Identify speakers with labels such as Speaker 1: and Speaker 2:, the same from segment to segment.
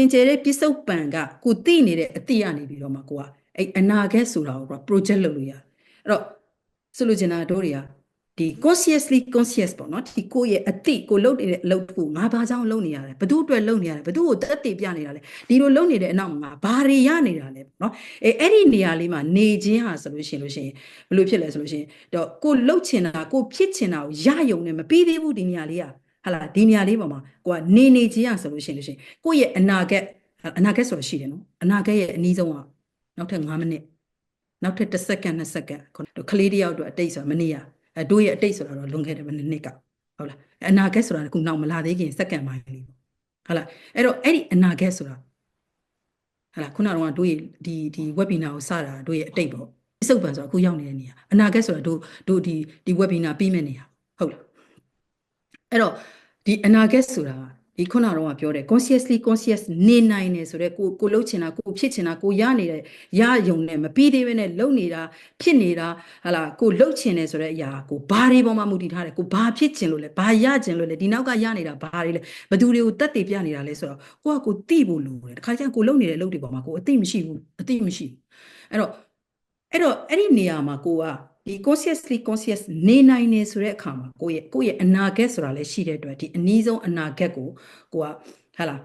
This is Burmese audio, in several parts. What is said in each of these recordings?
Speaker 1: င်ကျဲတဲ့ပြစ္ဆုတ်ပံကကိုသိနေတဲ့အတိကနေပြီးတော့မှကိုကအဲ့အနာဂတ်ဆိုတာကိုက project လုပ်လို့ရတယ်အဲ့တော့ဆိုလိုချင်တာတို့တွေကဒီ consciously conscious ပေါ့နော်ဒီကိုယ့်ရဲ့အတိကိုလုပ်နေတဲ့အလုပ်တစ်ခုငါဘာကြောင့်လုပ်နေရလဲဘသူအတွက်လုပ်နေရလဲဘသူကိုတက်တည်ပြနေတာလဲဒီလိုလုပ်နေတဲ့အနောက်မှာငါဘာတွေရနေတာလဲပေါ့နော်အဲအဲ့ဒီနေရာလေးမှာနေခြင်းဟာဆိုလို့ရှိရင်လို့ရှိရင်ဘယ်လိုဖြစ်လဲဆိုလို့ရှိရင်တော့ကိုလှုပ်ချင်တာကိုဖြစ်ချင်တာကိုရယုံနေမပြီးသေးဘူးဒီနေရာလေးက ဟာလာဒီနေရာလေးပေါ်မှာကိုကနေနေခြင်းဟာဆိုလို့ရှိရင်လို့ရှိရင်ကိုယ့်ရဲ့အနာဂတ်အနာဂတ်ဆိုတာရှိတယ်နော်အနာဂတ်ရဲ့အနည်းဆုံးကနောက်ထပ်9မိနစ်နောက်ထပ်1စက္ကန့်2စက္ကန့်ခုနကလေးတယောက်အတွက်အတိတ်ဆိုတာမနေရအဲတို့ရဲ့အတိတ်ဆိုတာတော့လွန်ခဲ့တယ်မနှစ်နှစ်ကဟုတ်လားအနာဂတ်ဆိုတာကခုနောက်မလာသေးခင်စက္ကန့်ပိုင်းလေးပေါ့ဟုတ်လားအဲ့တော့အဲ့ဒီအနာဂတ်ဆိုတာဟုတ်လားခုနကတော့တို့ရဲ့ဒီဒီ webinar ကိုစတာတို့ရဲ့အတိတ်ပေါ့စုပ်ပန်ဆိုတာအခုရောက်နေတဲ့နေရာအနာဂတ်ဆိုတာတို့တို့ဒီဒီ webinar ပြီးမဲ့နေရာဟုတ်လား အဲ့တော့ဒီအနာဂတ်ဆိုတာဒီခုနကတော့ပြောတယ် consciously conscious နေနိုင်တယ်ဆိုတော့ကိုကိုလှုပ်ချင်တာကိုဖြစ်ချင်တာကိုရနေတဲ့ရယုံနဲ့မပြီးသေးဘဲနဲ့လှုပ်နေတာဖြစ်နေတာဟာလာကိုလှုပ်ချင်တယ်ဆိုတဲ့အရာကိုဘာတွေပေါ်မှာမူတည်ထားတယ်ကိုဘာဖြစ်ချင်လို့လဲဘာရချင်လို့လဲဒီနောက်ကရနေတာဘာတွေလဲဘသူတွေကိုတက်တည်ပြနေတာလဲဆိုတော့ကိုကကိုတိဖို့လိုတယ်တခါကျရင်ကိုလှုပ်နေတဲ့အလုပ်တွေပေါ်မှာကိုအသိမရှိဘူးအသိမရှိဘူးအဲ့တော့အဲ့တော့အဲ့ဒီနေရာမှာကိုက ဒီ consciously conscious နေနိုင်နေဆိုတဲ့အခါမှာကိုယ့်ရဲ့ကိုယ့်ရဲ့အနာဂတ်ဆိုတာလည်းရှိတဲ့အတွက်ဒီအနည်းဆုံးအနာဂတ်ကိုကိုကဟာလာ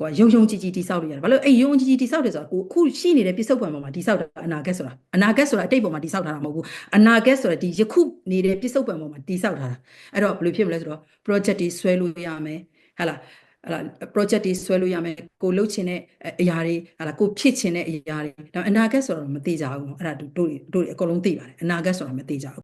Speaker 1: ကိုကယုံယုံကြည်ကြည်တိဆောက်လို့ရတယ်ဘာလို့အဲ့ယုံကြည်ကြည်တိဆောက်တယ်ဆိုတာကိုအခုရှိနေတဲ့ပြစ္ဆုတ်ပံပေါ်မှာတိဆောက်တာအနာဂတ်ဆိုတာအနာဂတ်ဆိုတာအတိတ်ပေါ်မှာတိဆောက်ထားတာမဟုတ်ဘူးအနာဂတ်ဆိုတာဒီယခုနေတဲ့ပြစ္ဆုတ်ပံပေါ်မှာတိဆောက်ထားတာအဲ့တော့ဘယ်လိုဖြစ်မလဲဆိုတော့ project တွေဆွဲလို့ရမယ်ဟာလာ ဟာလာ project တွေဆွဲလို့ရမယ်ကိုလှုပ်ချင်တဲ့အရာတွေဟာလာကိုဖြစ်ချင်တဲ့အရာတွေဒါအနာဂတ်ဆိုတော့မသိကြဘူးเนาะအဲ့ဒါတို့တို့တို့အကုန်လုံးသိပါတယ်အနာဂတ်ဆိုတာမသိကြဘူး